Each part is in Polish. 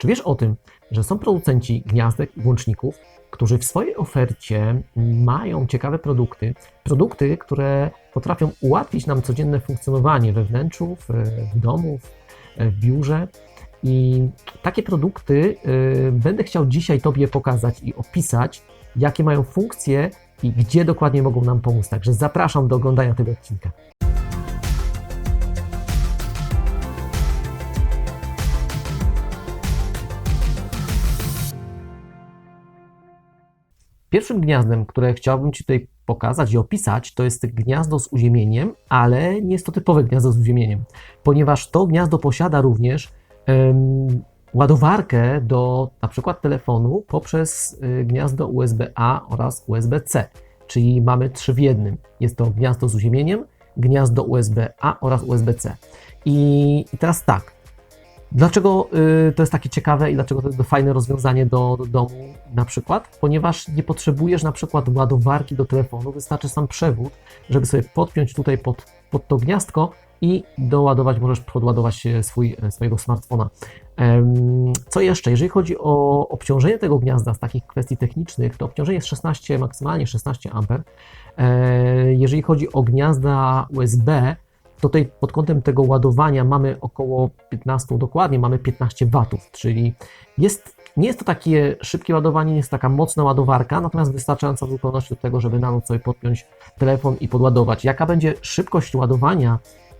Czy wiesz o tym, że są producenci gniazdek i włączników, którzy w swojej ofercie mają ciekawe produkty, produkty, które potrafią ułatwić nam codzienne funkcjonowanie we wnętrzu, w, w domu, w, w biurze. I takie produkty y, będę chciał dzisiaj Tobie pokazać i opisać, jakie mają funkcje i gdzie dokładnie mogą nam pomóc. Także zapraszam do oglądania tego odcinka. Pierwszym gniazdem, które chciałbym Ci tutaj pokazać i opisać, to jest gniazdo z uziemieniem, ale nie jest to typowe gniazdo z uziemieniem, ponieważ to gniazdo posiada również em, ładowarkę do na przykład telefonu poprzez y, gniazdo USB-A oraz USB-C, czyli mamy trzy w jednym. Jest to gniazdo z uziemieniem, gniazdo USB-A oraz USB-C. I, I teraz tak, Dlaczego y, to jest takie ciekawe i dlaczego to jest fajne rozwiązanie do, do domu na przykład? Ponieważ nie potrzebujesz na przykład ładowarki do telefonu, wystarczy sam przewód, żeby sobie podpiąć tutaj pod, pod to gniazdko i doładować, możesz podładować swój, swojego smartfona. Co jeszcze? Jeżeli chodzi o obciążenie tego gniazda z takich kwestii technicznych, to obciążenie jest 16, maksymalnie 16 A. E, Jeżeli chodzi o gniazda USB, Tutaj pod kątem tego ładowania mamy około 15, dokładnie mamy 15 watów, czyli jest, nie jest to takie szybkie ładowanie, nie jest taka mocna ładowarka, natomiast wystarczająca w zupełności do tego, żeby na noc sobie podpiąć telefon i podładować. Jaka będzie szybkość ładowania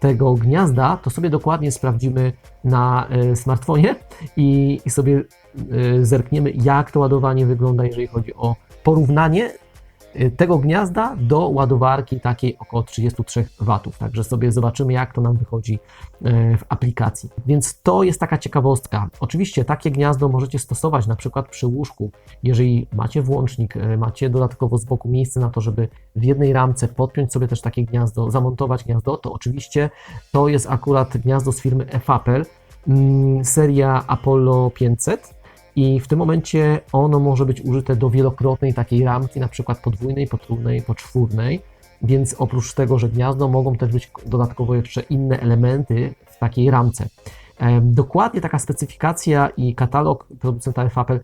tego gniazda, to sobie dokładnie sprawdzimy na y, smartfonie i, i sobie y, zerkniemy, jak to ładowanie wygląda, jeżeli chodzi o porównanie tego gniazda do ładowarki takiej około 33 W. Także sobie zobaczymy, jak to nam wychodzi y, w aplikacji. Więc to jest taka ciekawostka. Oczywiście takie gniazdo możecie stosować na przykład przy łóżku. Jeżeli macie włącznik, y, macie dodatkowo z boku miejsce na to, żeby w jednej ramce podpiąć sobie też takie gniazdo, zamontować gniazdo, to oczywiście to jest akurat gniazdo z firmy eFapel, mm, seria Apollo 500 i w tym momencie ono może być użyte do wielokrotnej takiej ramki, na przykład podwójnej, potrójnej, poczwórnej. Więc oprócz tego, że gniazdo, mogą też być dodatkowo jeszcze inne elementy w takiej ramce. Dokładnie taka specyfikacja i katalog producenta FAPL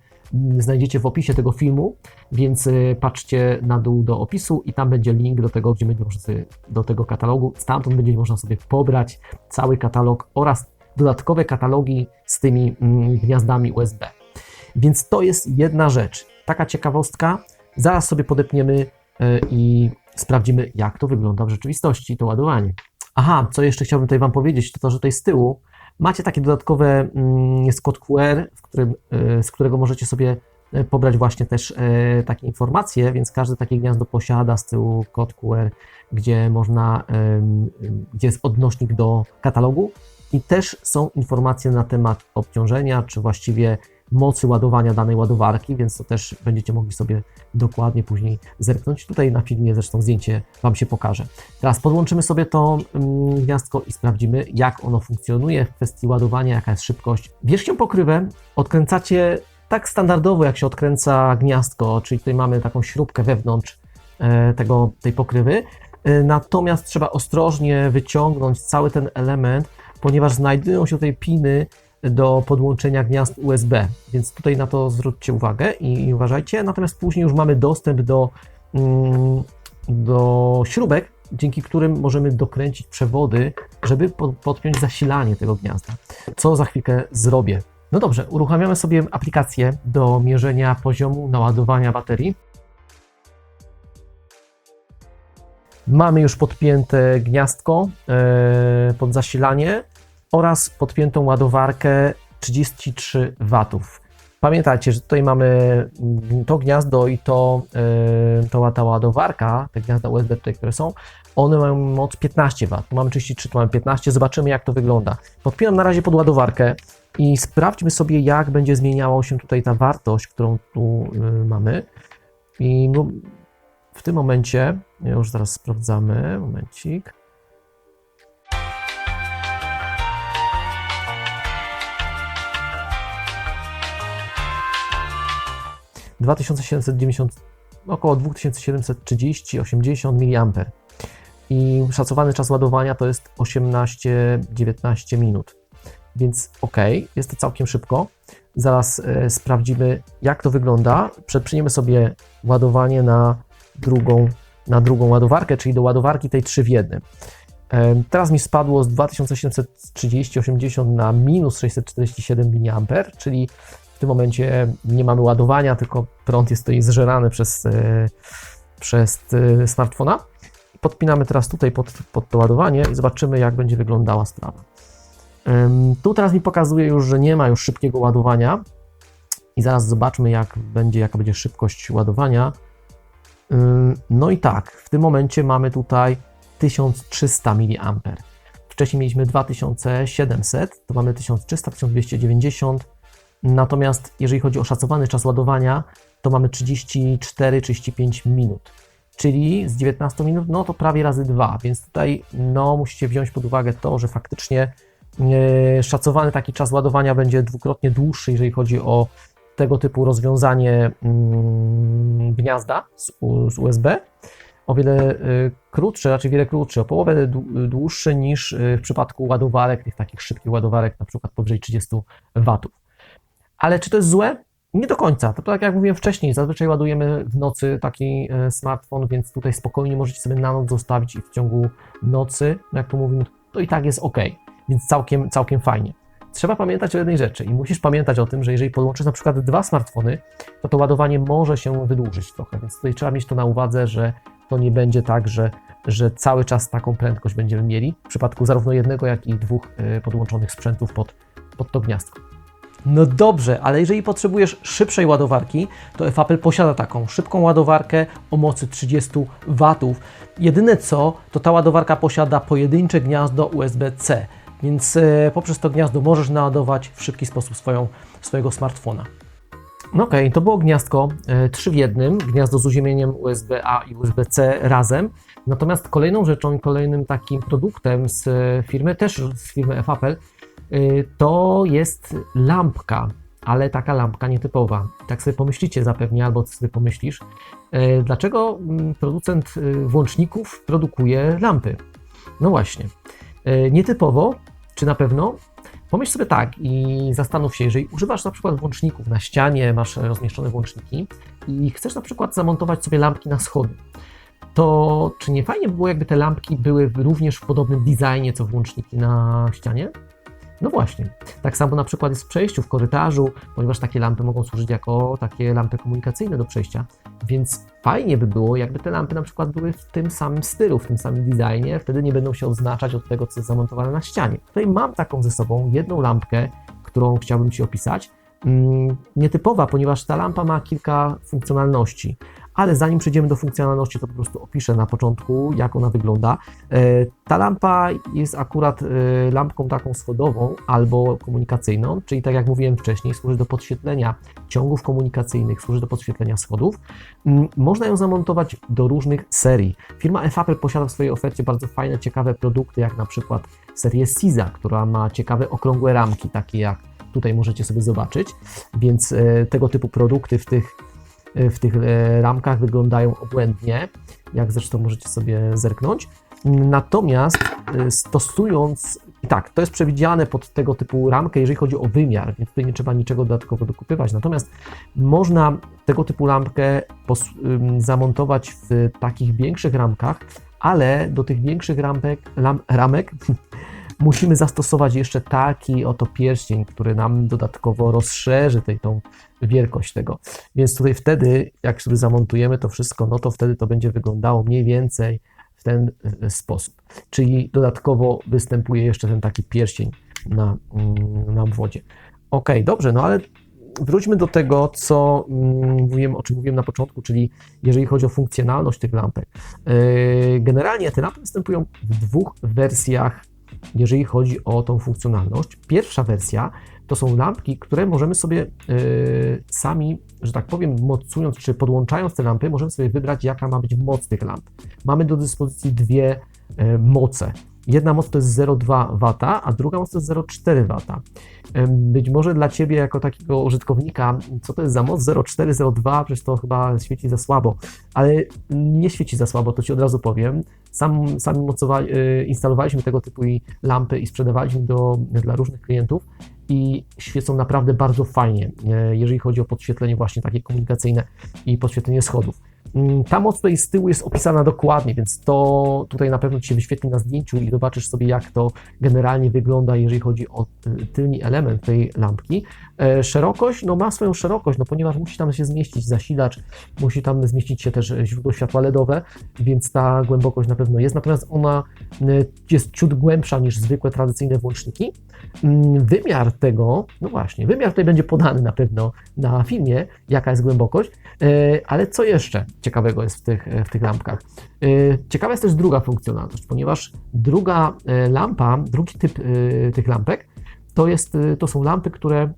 znajdziecie w opisie tego filmu, więc e, patrzcie na dół do opisu i tam będzie link do tego, gdzie będzie można sobie, do tego katalogu. Stamtąd będzie można sobie pobrać cały katalog oraz dodatkowe katalogi z tymi mm, gniazdami USB. Więc to jest jedna rzecz. Taka ciekawostka. Zaraz sobie podepniemy e, i sprawdzimy, jak to wygląda w rzeczywistości, to ładowanie. Aha, co jeszcze chciałbym tutaj Wam powiedzieć, to to, że tutaj z tyłu macie takie dodatkowe, mm, jest kod QR, którym, e, z którego możecie sobie e, pobrać właśnie też takie informacje, więc każde takie gniazdo posiada z tyłu kod QR, gdzie można, gdzie jest odnośnik do katalogu i też są informacje na temat obciążenia, czy właściwie mocy ładowania danej ładowarki, więc to też będziecie mogli sobie dokładnie później zerknąć. Tutaj na filmie zresztą zdjęcie Wam się pokaże. Teraz podłączymy sobie to mm, gniazdko i sprawdzimy, jak ono funkcjonuje w kwestii ładowania, jaka jest szybkość. Wierzchnią pokrywę odkręcacie tak standardowo, jak się odkręca gniazdko, czyli tutaj mamy taką śrubkę wewnątrz e, tego, tej pokrywy. E, natomiast trzeba ostrożnie wyciągnąć cały ten element, ponieważ znajdują się tutaj piny, do podłączenia gniazd USB, więc tutaj na to zwróćcie uwagę i, i uważajcie. Natomiast później już mamy dostęp do, mm, do śrubek, dzięki którym możemy dokręcić przewody, żeby pod, podpiąć zasilanie tego gniazda, co za chwilkę zrobię. No dobrze, uruchamiamy sobie aplikację do mierzenia poziomu naładowania baterii. Mamy już podpięte gniazdko e, pod zasilanie oraz podpiętą ładowarkę 33 W. Pamiętajcie, że tutaj mamy mm, to gniazdo i to, yy, to ta ładowarka, te gniazda USB tutaj, które są, one mają moc 15 W. Tu mamy 33, tu mamy 15, zobaczymy jak to wygląda. Podpinam na razie pod ładowarkę i sprawdźmy sobie jak będzie zmieniała się tutaj ta wartość, którą tu yy, mamy. I no, w tym momencie, już zaraz sprawdzamy, momencik. 2790, około 2730-80 mA. I szacowany czas ładowania to jest 18-19 minut. więc ok, jest to całkiem szybko. Zaraz e, sprawdzimy, jak to wygląda. Przepchniemy sobie ładowanie na drugą, na drugą ładowarkę, czyli do ładowarki tej 3 w 1. E, teraz mi spadło z 2730-80 na minus 647 mA, czyli w tym momencie nie mamy ładowania, tylko prąd jest tutaj zżerany przez, e, przez e, smartfona. Podpinamy teraz tutaj pod, pod to ładowanie i zobaczymy, jak będzie wyglądała sprawa. Tu teraz mi pokazuje już, że nie ma już szybkiego ładowania i zaraz zobaczmy, jak będzie, jaka będzie szybkość ładowania. No i tak, w tym momencie mamy tutaj 1300 mA. Wcześniej mieliśmy 2700, to mamy 1300, 1290. Natomiast jeżeli chodzi o szacowany czas ładowania, to mamy 34-35 minut. Czyli z 19 minut, no to prawie razy dwa, więc tutaj no, musicie wziąć pod uwagę to, że faktycznie yy, szacowany taki czas ładowania będzie dwukrotnie dłuższy, jeżeli chodzi o tego typu rozwiązanie yy, gniazda z, z USB o wiele y, krótszy, raczej wiele krótszy, o połowę dłuższy niż y, w przypadku ładowarek, tych takich szybkich ładowarek, na przykład powyżej 30 W. Ale czy to jest złe? Nie do końca. To tak jak mówiłem wcześniej, zazwyczaj ładujemy w nocy taki y, smartfon, więc tutaj spokojnie możecie sobie na noc zostawić i w ciągu nocy, jak to mówimy, to i tak jest ok, więc całkiem, całkiem fajnie. Trzeba pamiętać o jednej rzeczy i musisz pamiętać o tym, że jeżeli podłączysz na przykład dwa smartfony, to to ładowanie może się wydłużyć trochę, więc tutaj trzeba mieć to na uwadze, że to nie będzie tak, że, że cały czas taką prędkość będziemy mieli w przypadku zarówno jednego, jak i dwóch y, podłączonych sprzętów pod, pod to gniazdko. No dobrze, ale jeżeli potrzebujesz szybszej ładowarki, to Apple posiada taką szybką ładowarkę o mocy 30 W. Jedyne co, to ta ładowarka posiada pojedyncze gniazdo USB-C, więc e, poprzez to gniazdo możesz naładować w szybki sposób swoją, swojego smartfona. No okej, okay, to było gniazdko 3 e, w jednym, gniazdo z uziemieniem USB-A i USB-C razem. Natomiast kolejną rzeczą kolejnym takim produktem z firmy, też z firmy Apple, to jest lampka, ale taka lampka nietypowa. Tak sobie pomyślicie zapewne, albo sobie pomyślisz, e, dlaczego mm, producent e, włączników produkuje lampy? No właśnie, nietypowo, czy na pewno? Pomyśl sobie tak i zastanów się, jeżeli używasz na przykład włączników na ścianie, masz rozmieszczone włączniki i chcesz na przykład zamontować sobie lampki na schody, to czy nie fajnie by było, jakby te lampki były również w podobnym designie co włączniki na ścianie? No właśnie. Tak samo na przykład jest w przejściu, w korytarzu, ponieważ takie lampy mogą służyć jako takie lampy komunikacyjne do przejścia, więc fajnie by było, jakby te lampy na przykład były w tym samym stylu, w tym samym designie, wtedy nie będą się odznaczać od tego, co jest zamontowane na ścianie. Tutaj mam taką ze sobą jedną lampkę, którą chciałbym Ci opisać. Mm, nietypowa, ponieważ ta lampa ma kilka funkcjonalności ale zanim przejdziemy do funkcjonalności, to po prostu opiszę na początku, jak ona wygląda. E, ta lampa jest akurat e, lampką taką schodową albo komunikacyjną, czyli tak jak mówiłem wcześniej, służy do podświetlenia ciągów komunikacyjnych, służy do podświetlenia schodów. Mm, można ją zamontować do różnych serii. Firma F-Apple posiada w swojej ofercie bardzo fajne, ciekawe produkty, jak na przykład serię Siza, która ma ciekawe okrągłe ramki, takie jak tutaj możecie sobie zobaczyć, więc e, tego typu produkty w tych w tych e, ramkach wyglądają obłędnie, jak zresztą możecie sobie zerknąć. Natomiast e, stosując, tak, to jest przewidziane pod tego typu ramkę, jeżeli chodzi o wymiar, więc tutaj nie trzeba niczego dodatkowo dokupywać. Natomiast można tego typu lampkę zamontować w takich większych ramkach, ale do tych większych rampek, ramek musimy zastosować jeszcze taki oto pierścień, który nam dodatkowo rozszerzy tej, tą wielkość tego. Więc tutaj wtedy, jak sobie zamontujemy to wszystko, no to wtedy to będzie wyglądało mniej więcej w ten e, sposób. Czyli dodatkowo występuje jeszcze ten taki pierścień na, mm, na obwodzie. Ok, dobrze, no ale wróćmy do tego, co mm, mówiłem, o czym mówiłem na początku, czyli jeżeli chodzi o funkcjonalność tych lampek. E, generalnie te lampy występują w dwóch wersjach jeżeli chodzi o tą funkcjonalność. Pierwsza wersja to są lampki, które możemy sobie yy, sami, że tak powiem, mocując czy podłączając te lampy, możemy sobie wybrać, jaka ma być moc tych lamp. Mamy do dyspozycji dwie yy, moce. Jedna moc to jest 0,2 W, a druga moc to jest 0,4 W. Być może dla Ciebie, jako takiego użytkownika, co to jest za moc 0,4, 0,2, przecież to chyba świeci za słabo, ale nie świeci za słabo, to Ci od razu powiem. Sam, sami mocowa- y, instalowaliśmy tego typu lampy i sprzedawaliśmy do, dla różnych klientów i świecą naprawdę bardzo fajnie, e, jeżeli chodzi o podświetlenie właśnie takie komunikacyjne i podświetlenie schodów. Mm, Ta moc tutaj z tyłu jest opisana dokładnie, więc to tutaj na pewno Ci się wyświetli na zdjęciu i zobaczysz sobie, jak to generalnie wygląda, jeżeli chodzi o y, tylni element tej lampki. E, Szerokość, no ma swoją szerokość, no ponieważ musi tam się zmieścić zasilacz, musi tam zmieścić się też źródło światła LEDowe, więc ta głębokość na pewno jest, natomiast ona y, jest ciut głębsza niż zwykłe tradycyjne włączniki. Mm, Wymiar tego, no właśnie, wymiar tutaj będzie podany na pewno na filmie, jaka jest głębokość, E, ale co jeszcze ciekawego jest w tych, w tych lampkach? E, Ciekawa jest też druga funkcjonalność, ponieważ druga e, lampa, drugi typ e, tych lampek, to, jest, e, to są lampy, które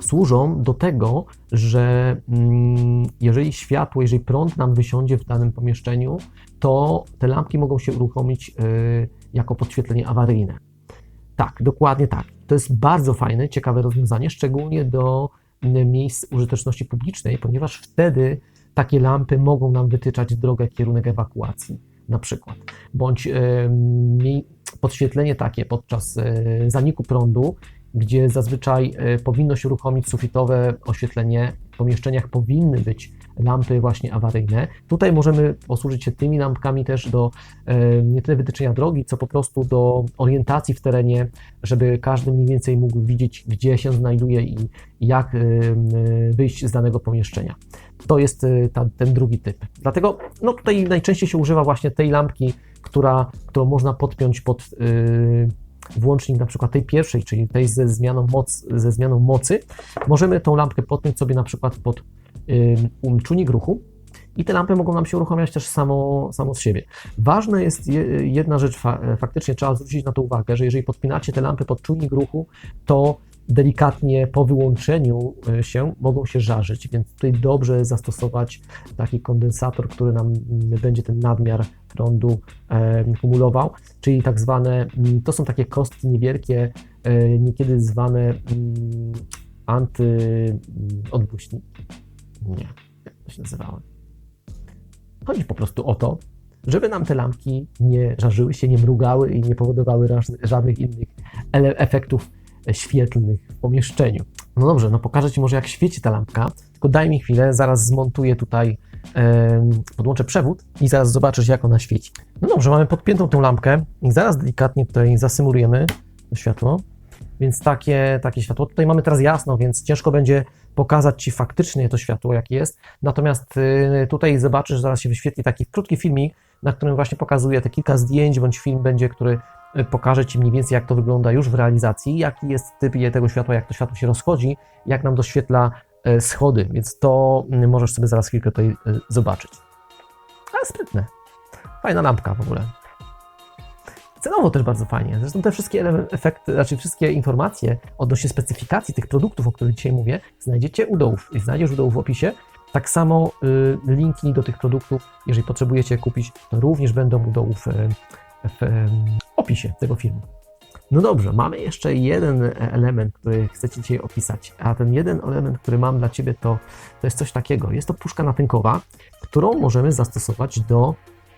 służą do tego, że mm, jeżeli światło, jeżeli prąd nam wysiądzie w danym pomieszczeniu, to te lampki mogą się uruchomić e, jako podświetlenie awaryjne. Tak, dokładnie tak. To jest bardzo fajne, ciekawe rozwiązanie, szczególnie do miejsc użyteczności publicznej, ponieważ wtedy takie lampy mogą nam wytyczać drogę, kierunek ewakuacji na przykład, bądź podświetlenie takie podczas e, zaniku prądu, gdzie zazwyczaj e, powinno się uruchomić sufitowe oświetlenie. W pomieszczeniach powinny być lampy właśnie awaryjne. Tutaj możemy posłużyć się tymi lampkami też do e, nie tyle wytyczenia drogi, co po prostu do orientacji w terenie, żeby każdy mniej więcej mógł widzieć, gdzie się znajduje i jak wyjść z danego pomieszczenia. To jest e, ta, ten drugi typ. Dlatego no tutaj najczęściej się używa właśnie tej lampki, która, którą można podpiąć pod e, włącznik na przykład tej pierwszej, czyli tej ze zmianą, moc, ze zmianą mocy. Możemy tą lampkę podpiąć sobie na przykład pod um, czujnik ruchu i te lampy mogą nam się uruchamiać też samo, samo z siebie. Ważna jest je, jedna rzecz, fa, faktycznie trzeba zwrócić na to uwagę, że jeżeli podpinacie te lampy pod czujnik ruchu, to delikatnie po wyłączeniu e, się mogą się żarzyć, więc tutaj dobrze zastosować taki kondensator, który nam mm, będzie ten nadmiar prądu e, kumulował, czyli tak zwane, mm, to są takie kostki niewielkie, e, niekiedy zwane mm, antyodbłyśniki. Nie, jak to się nazywało? Chodzi po prostu o to, żeby nam te lampki nie żarzyły się, nie mrugały i nie powodowały żadnych innych efektów świetlnych w pomieszczeniu. No dobrze, no pokażę Ci może jak świeci ta lampka, tylko daj mi chwilę, zaraz zmontuję tutaj, podłączę przewód i zaraz zobaczysz jak ona świeci. No dobrze, mamy podpiętą tę lampkę i zaraz delikatnie tutaj zasymulujemy to światło. Więc takie, takie światło. Tutaj mamy teraz jasno, więc ciężko będzie pokazać Ci faktycznie to światło, jakie jest. Natomiast y, tutaj zobaczysz, zaraz się wyświetli taki krótki filmik, na którym właśnie pokazuję te kilka zdjęć, bądź film będzie, który y, pokaże Ci mniej więcej, jak to wygląda już w realizacji, jaki jest typ tego światła, jak to światło się rozchodzi, jak nam doświetla y, schody, więc to y, możesz sobie zaraz chwilkę tutaj y, zobaczyć. Ale sprytne. Fajna lampka w ogóle. Cenowo też bardzo fajnie. Zresztą te wszystkie efekty, znaczy wszystkie informacje odnośnie specyfikacji tych produktów, o których dzisiaj mówię, znajdziecie u dołów. Znajdziesz u dołów w opisie. Tak samo linki do tych produktów, jeżeli potrzebujecie kupić, to również będą u dołów w opisie tego filmu. No dobrze, mamy jeszcze jeden element, który chcę Ci dzisiaj opisać, a ten jeden element, który mam dla Ciebie, to, to jest coś takiego. Jest to puszka natynkowa, którą możemy zastosować do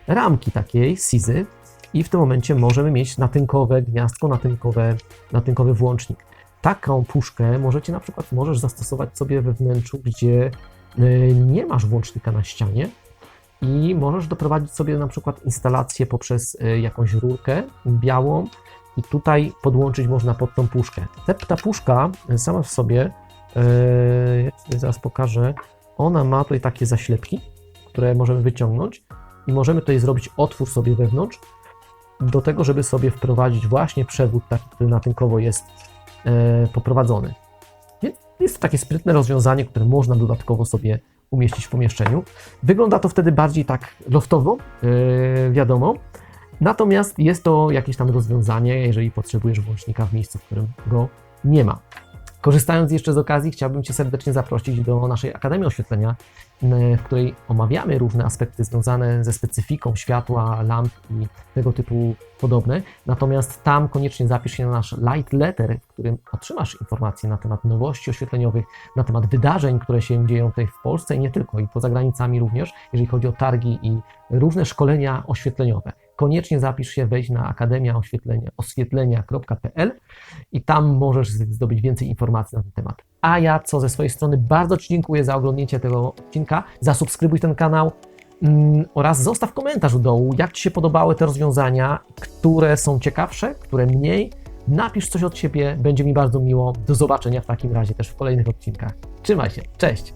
ramki takiej Sizy i w tym momencie możemy mieć natynkowe gniazdko, natynkowe, natynkowy włącznik. Taką puszkę możecie na przykład możesz zastosować sobie we wnętrzu, gdzie y, nie masz włącznika na ścianie i możesz doprowadzić sobie na przykład instalację poprzez y, jakąś rurkę białą i tutaj podłączyć można pod tą puszkę. Ta puszka y, sama w sobie, y, ja zaraz pokażę, ona ma tutaj takie zaślepki, które możemy wyciągnąć i możemy tutaj zrobić otwór sobie wewnątrz do tego, żeby sobie wprowadzić właśnie przewód taki, który natynkowo jest poprowadzony. Więc jest to takie sprytne rozwiązanie, które można dodatkowo sobie umieścić w pomieszczeniu. Wygląda to wtedy bardziej tak loftowo, e, wiadomo. Natomiast jest to jakieś tam rozwiązanie, jeżeli potrzebujesz włącznika w miejscu, w którym go nie ma. Korzystając jeszcze z okazji, chciałbym Cię serdecznie zaprosić do naszej Akademii Oświetlenia, w której omawiamy różne aspekty związane ze specyfiką światła, lamp i tego typu podobne. Natomiast tam koniecznie zapisz się na nasz light letter, w którym otrzymasz informacje na temat nowości oświetleniowych, na temat wydarzeń, które się dzieją tutaj w Polsce i nie tylko, i poza granicami również, jeżeli chodzi o targi i różne szkolenia oświetleniowe. Koniecznie zapisz się, wejdź na Akademia Oświetlenia, oświetlenia.pl i tam możesz zdobyć więcej informacji na ten temat. A ja, co ze swojej strony, bardzo Ci dziękuję za oglądnięcie tego odcinka. Zasubskrybuj ten kanał mm, oraz zostaw komentarz u dołu, jak Ci się podobały te rozwiązania, które są ciekawsze, które mniej. Napisz coś od siebie, będzie mi bardzo miło. Do zobaczenia w takim razie też w kolejnych odcinkach. Trzymaj się, cześć!